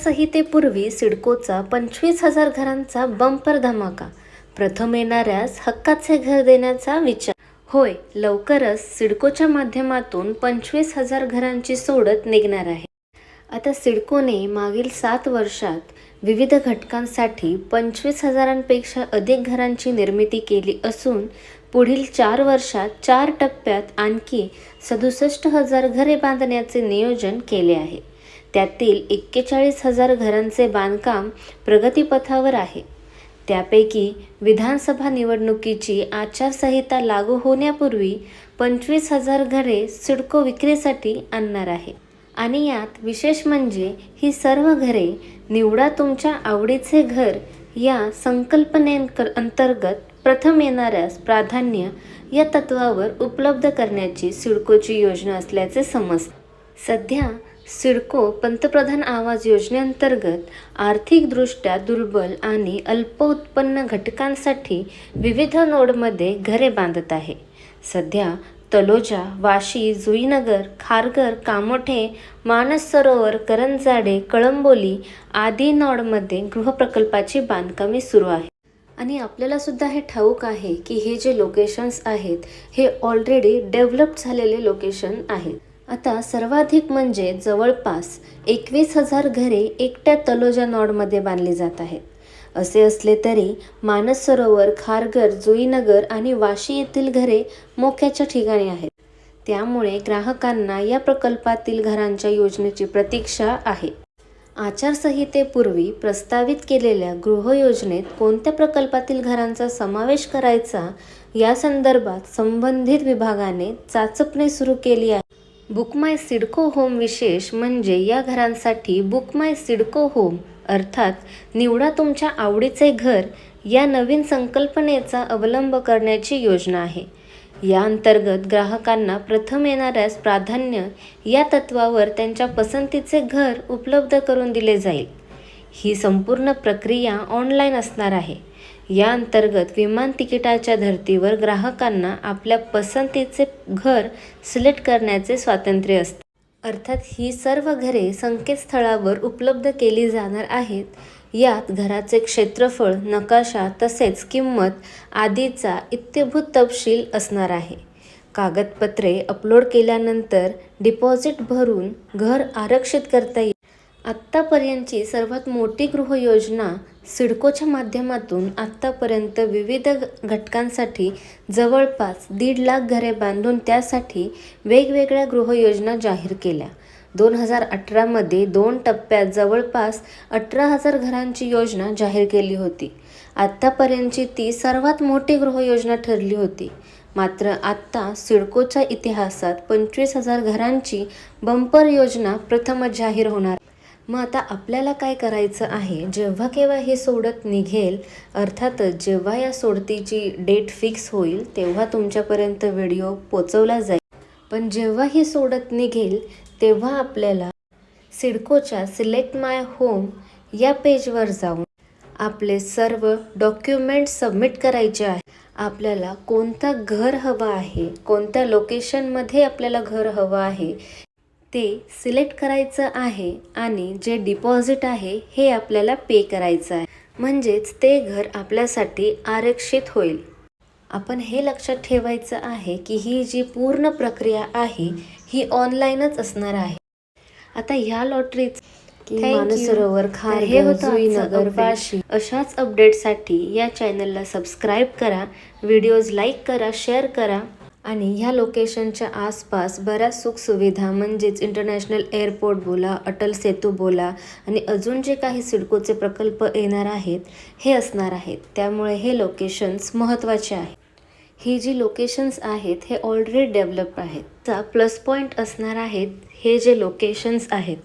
संहितेपूर्वी सिडकोचा पंचवीस हजार घरांचा बंपर धमाका. प्रथम येणाऱ्यास हक्काचे घर देण्याचा विचार. होय लवकरच सिडकोच्या माध्यमातून पंचवीस हजार घरांची सोडत निघणार आहे. आता सिडकोने मागील सात वर्षात विविध घटकांसाठी पंचवीस हजारांपेक्षा अधिक घरांची निर्मिती केली असून पुढील चार वर्षात चार टप्प्यात आणखी सदुसष्ट हजार घरे बांधण्याचे नियोजन केले आहे. त्यातील एक्केचाळीस हजार घरांचे बांधकाम प्रगतीपथावर आहे. त्यापैकी विधानसभा निवडणुकीची आचारसंहिता लागू होण्यापूर्वी पंचवीस हजार घरे सिडको विक्रीसाठी आणणार आहे. आणि यात विशेष म्हणजे ही सर्व घरे निवडा तुमच्या आवडीचे घर या संकल्पनेअंक अंतर्गत प्रथम येणाऱ्यास प्राधान्य या तत्वावर उपलब्ध करण्याची सिडकोची योजना असल्याचे समजते. सध्या सिडको पंतप्रधान आवास योजनेअंतर्गत आर्थिकदृष्ट्या दुर्बल आणि अल्प उत्पन्न घटकांसाठी विविध नोडमध्ये घरे बांधत आहे. सध्या तलोजा वाशी जुईनगर खारघर कामोठे मानस सरोवर करंजाडे कळंबोली आदी नोडमध्ये गृहप्रकल्पाची बांधकामे सुरू आहे आणि आपल्याला सुद्धा हे ठाऊक आहे की हे जे लोकेशन्स आहेत हे ऑलरेडी डेव्हलप झालेले लोकेशन आहेत. आता सर्वाधिक म्हणजे जवळपास एकवीस हजार घरे एकट्या तलोजा नॉडमध्ये बांधली जात आहेत. असे असले तरी मानस सरोवर खारघर जुईनगर आणि वाशी येथील घरे मोक्याच्या ठिकाणी आहेत. त्यामुळे ग्राहकांना या प्रकल्पातील घरांच्या योजनेची प्रतीक्षा आहे. आचारसंहितेपूर्वी प्रस्तावित केलेल्या गृहयोजनेत कोणत्या प्रकल्पातील घरांचा समावेश करायचा या संदर्भात संबंधित विभागाने चाचपणी सुरू केली आहे. बुक माय सिडको होम विशेष म्हणजे या घरांसाठी बुक माय सिडको होम अर्थात निवडा तुमच्या आवडीचे घर या नवीन संकल्पनेचा अवलंब करण्याची योजना आहे. या अंतर्गत ग्राहकांना प्रथम येणाऱ्यास प्राधान्य या तत्वावर त्यांच्या पसंतीचे घर उपलब्ध करून दिले जाईल. ही संपूर्ण प्रक्रिया ऑनलाईन असणार आहे. या अंतर्गत विमान तिकिटाच्या धर्तीवर ग्राहकांना आपल्या पसंतीचे घर सिलेक्ट करण्याचे स्वातंत्र्य असते. अर्थात ही सर्व घरे संकेतस्थळावर उपलब्ध केली जाणार आहेत. यात घराचे क्षेत्रफळ नकाशा तसेच किंमत आदीचा इत्यभूत तपशील असणार आहे. कागदपत्रे अपलोड केल्यानंतर डिपॉझिट भरून घर आरक्षित करता येईल. आत्तापर्यंतची सर्वात मोठी गृहयोजना सिडकोच्या माध्यमातून आत्तापर्यंत विविध घटकांसाठी जवळपास दीड लाख घरे बांधून त्यासाठी वेगवेगळ्या गृहयोजना जाहीर केल्या. दोन हजार अठरामध्ये दोन टप्प्यात जवळपास अठरा हजार घरांची योजना जाहीर केली होती. आत्तापर्यंतची ती सर्वात मोठी गृहयोजना ठरली होती. मात्र आत्ता सिडकोच्या इतिहासात पंचवीस हजार घरांची बंपर योजना प्रथमच जाहीर होणार मग आता आपल्याला काय करायचं आहे? जेव्हा केव्हा हे सोडत निघेल अर्थातच जेव्हा या सोडतीची डेट फिक्स होईल तेव्हा तुमच्यापर्यंत व्हिडिओ पोचवला जाईल. पण जेव्हा ही सोडत निघेल तेव्हा आपल्याला सिडकोच्या सिलेक्ट माय होम या पेजवर जाऊन आपले सर्व डॉक्युमेंट सबमिट करायचे आहे. आपल्याला कोणतं घर हवं आहे? कोणत्या लोकेशनमध्ये आपल्याला घर हवं आहे? ते सिलेक्ट करायचं आहे आणि जे डिपॉझिट आहे हे आपल्याला पे करायचं आहे. म्हणजेच ते घर आपल्यासाठी आरक्षित होईल. आपण हे लक्षात ठेवायचं आहे की ही जी पूर्ण प्रक्रिया आहे ही ऑनलाईनच असणार आहे. आता ह्या लॉटरीच. मानसरोवर खार हे होतं. वाशी. अशाच अपडेटसाठी या चॅनलला सबस्क्राईब करा व्हिडिओज लाईक करा शेअर करा. आणि ह्या लोकेशनच्या आसपास बऱ्याच सुखसुविधा म्हणजेच इंटरनॅशनल एअरपोर्ट बोला अटल सेतू बोला आणि अजून जे काही सिडकोचे प्रकल्प येणार आहेत हे असणार आहेत. त्यामुळे हे लोकेशन्स महत्त्वाचे आहे ही जी लोकेशन्स आहेत हे ऑलरेडी डेव्हलप आहेत. चा प्लस पॉईंट असणार आहेत हे जे लोकेशन्स आहेत